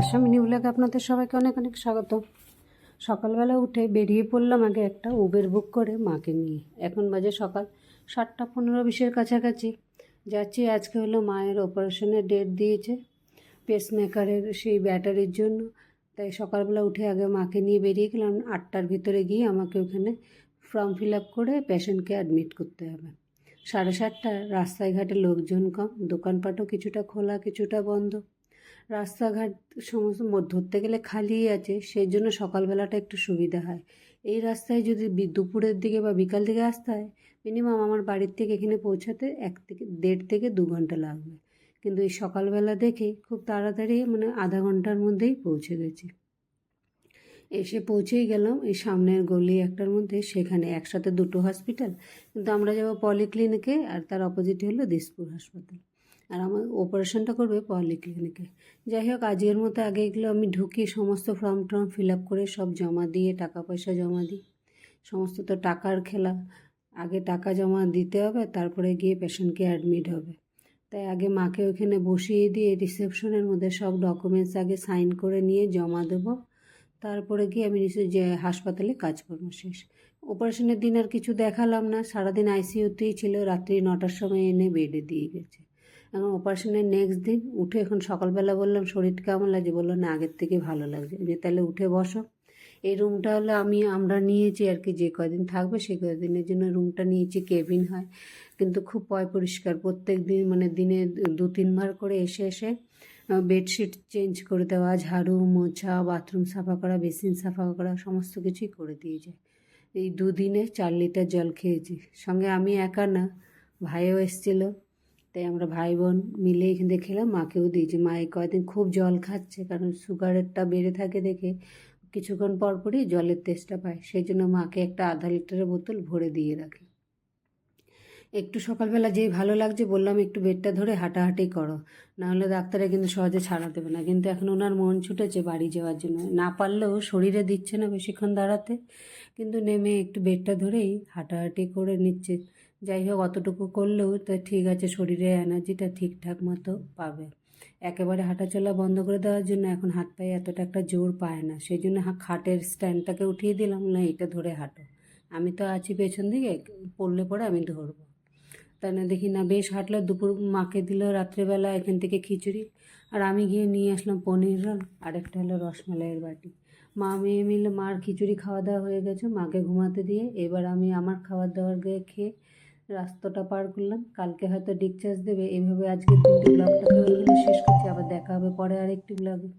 বর্ষা mini ব্লগে আপনাদের সবাইকে অনেক অনেক স্বাগত। সকালবেলা উঠে বেরিয়ে পড়লাম আগে একটা উবের বুক করে মাকে নিয়ে। এখন বাজে সকাল সাতটা পনেরো বিশের কাছাকাছি। যাচ্ছি, আজকে হলো মায়ের অপারেশনের ডেট দিয়েছে পেসমেকারের সেই ব্যাটারির জন্য। তাই সকালবেলা উঠে আগে মাকে নিয়ে বেরিয়ে গেলাম। আটটার ভিতরে গিয়ে আমাকে ওখানে ফর্ম ফিল আপ করে পেশেন্টকে অ্যাডমিট করতে হবে। সাড়ে সাতটা রাস্তায় ঘাটে লোকজন কম, দোকানপাটও কিছুটা খোলা, কিছুটা বন্ধ। রাস্তাঘাট সমস্ত ধরতে গেলে খালিই আছে, সেই জন্য সকালবেলাটা একটু সুবিধা হয়। এই রাস্তায় যদি দুপুরের দিকে বা বিকাল দিকে আসতে হয় মিনিমাম আমার বাড়ির থেকে এখানে পৌঁছাতে এক থেকে, দেড় থেকে দু ঘণ্টা লাগবে। কিন্তু এই সকালবেলা দেখে খুব তাড়াতাড়ি মানে আধা ঘণ্টার মধ্যেই পৌঁছে গেছি। এসে পৌঁছেই গেলাম, এই সামনের গলি একটার মধ্যে, সেখানে একসাথে দুটো হসপিটাল কিন্তু আমরা যাব পলিক্লিনিকে আর তার অপোজিটে হলো দিসপুর হাসপাতাল আর আমার অপারেশনটা করবে পলিক্লিনিকে যাই হোক, আজকের মতো আগে এগুলো আমি ঢুকি, সমস্ত ফর্ম টর্ম ফিল আপ করে সব জমা দিয়ে টাকা পয়সা জমা দিই। সমস্ত তো টাকার খেলা। আগে টাকা জমা দিতে হবে, তারপরে গিয়ে পেশেন্টকে অ্যাডমিট হবে। তাই আগে মাকে ওখানে বসিয়ে দিয়ে রিসেপশনের মধ্যে সব ডকুমেন্টস আগে সাইন করে নিয়ে জমা দেবো। তারপরে গিয়ে আমি নিশ্চয়ই যে হাসপাতালে কাজকর্ম শেষ। অপারেশনের দিন আর কিছু দেখালাম না। সারাদিন আইসিইউতেই ছিল, রাত্রি নটার সময় এনে বেডে দিয়ে গেছে। এখন অপারেশনের নেক্সট দিন উঠে এখন সকালবেলা বললাম, শরীর কেমন লাগছে? বলল, না, আগের থেকে ভালো লাগছে। যে, তাহলে উঠে বসো। এই রুমটা হলো আমি, আমরা নিয়েছি আর কি, যে কদিন থাকবে সেই কদিনের জন্য রুমটা নিয়েছি কেবিন হয়। কিন্তু খুব পয় পরিষ্কার, প্রত্যেক দিন মানে দিনে দু তিনবার করে এসে এসে বেডশিট চেঞ্জ করে দেওয়া, ঝাড়ু, মোছা বাথরুম সাফা করা বেসিন সাফা করা, সমস্ত কিছুই করে দিয়ে যায় এই দুদিনে চার লিটার জল খেয়েছি। সঙ্গে আমি একা না, ভাইও এসেছিল। তাই আমরা ভাই বোন মিলে এখান খেলাম। মাকেও দিয়েছি। মা এই কয়দিন খুব জল খাচ্ছে, কারণ সুগারেরটা বেড়ে থাকে দেখে কিছুক্ষণ পর পরই জলের তেষ্টা পায়। সেই জন্য মাকে একটা আধা লিটারের বোতল ভরে দিয়ে রাখি। একটু সকালবেলা যেই ভালো লাগছে বললাম, একটু বেডটা ধরে হাঁটাহাঁটি করো। নাহলে ডাক্তারে কিন্তু সহজে ছাড়া দেবে না। কিন্তু এখন ওনার মন ছুটেছে বাড়ি যাওয়ার জন্য। না পারলেও শরীরে দিচ্ছে না বেশিক্ষণ দাঁড়াতে, কিন্তু নেমে একটু বেডটা ধরেই হাঁটাহাঁটি করে নিচ্ছে। যাই হোক, অতটুকু করলেও তা ঠিক আছে, শরীরে এনার্জিটা ঠিকঠাক মতো পাবে। একেবারে হাঁটাচলা বন্ধ করে দেওয়ার জন্য এখন হাত পায়ে এতটা একটা জোর পায় না। সেই জন্য খাটের স্ট্যান্ডটাকে উঠিয়ে দিলাম, না, এটা ধরে হাঁটো। আমি তো আছি পেছন দিকে, পড়লে পরে আমি ধরবো। তাই না, দেখি না, বেশ হাঁটলো, দুপুর মাকে দিল রাত্রেবেলা এখান থেকে খিচুড়ি। আর আমি গিয়ে নিয়ে আসলাম পনির রোল আর একটা হলো রসমালাইয়ের বাটি। মা মেয়ে মিলে মার খিচুড়ি খাওয়া দাওয়া হয়ে গেছে, মাকে ঘুমাতে দিয়ে। এবার আমি আমার খাবার দাবার গিয়ে খেয়ে রাস্তাটা পার করলাম। কালকে হয়তো ডিকচার্জ দেবে। এইভাবে আজকে তিনটে ব্লগটা শেষ করছি। আবার দেখা হবে পরে আরেকটি ব্লগে